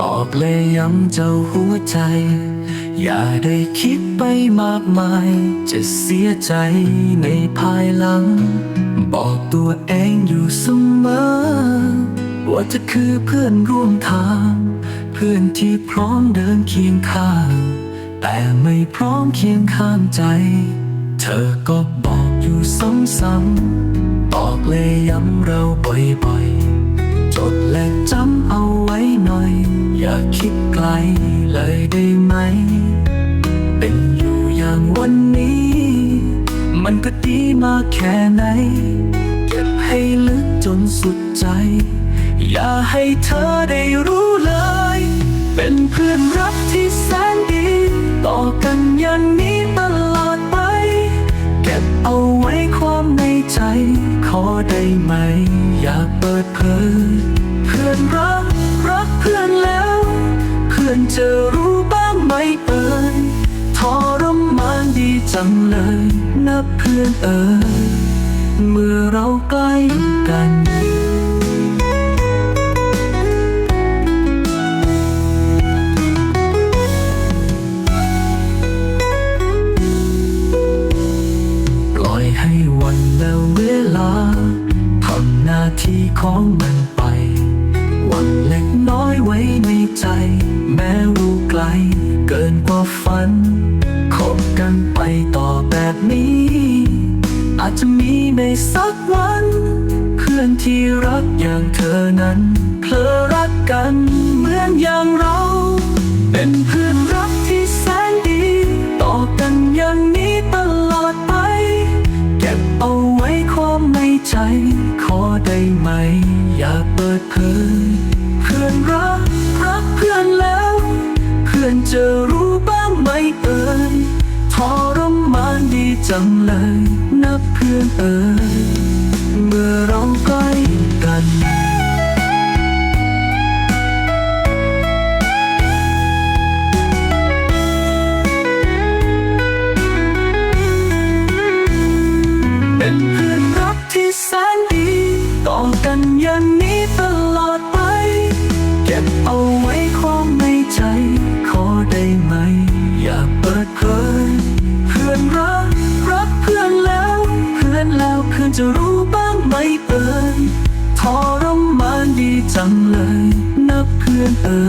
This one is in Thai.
บอกเลยย้ำเจ้าหัวใจ อย่าได้คิดไปมากมาย จะเสียใจในภายหลัง บอกตัวเองอยู่เสมอ ว่าจะคือเพื่อนร่วมทาง เพื่อนที่พร้อมเดินเคียงข้าง แต่ไม่พร้อมเคียงข้างใจ เธอก็บอกอยู่ซ้ำๆบอกเลยย้ำเราบ่อยๆ ดและจำเอาไว้หน่อย อย่าคิดไกลเลยได้ไหม เป็นอยู่อย่างวันนี้ มันก็ดีมาแค่ไหน เก็บให้ลึกจนสุดใจ อย่าให้เธอได้รู้เลย เป็นเพื่อนรักที่แสนดี ต่อกันอย่างนี้ตลอดไป เก็บเอาไว้ความในใจ ขอได้ไหม อย่าเปิดเผย จะรู้บ้างไหมเอ่ยทรมานดีจังเลยนะเพื่อนเอ่ยเมื่อเราใกล้กันปล่อยให้วันและเวลาทำหน้าที่ของมัน เกินกว่าฝันคบกันไปต่อแบบนี้ อาจจะมีในสักวัน เพื่อนที่รักอย่างเธอนั้นเพลอรักกันเหมือนอย่างเรา เป็นเพื่อนรักที่แสนดี ต่อกันอย่างนี้ตลอดไป เก็บเอาไว้ความในใจ ขอได้ไหม อย่าเปิดเผย จังเลยนับเพื่อนเอ๋ยเมื่อเราใกล้กัน เป็นเพื่อน ไม่เอ่ยทรมานดีจังเลยนับเพื่อนเอ่ย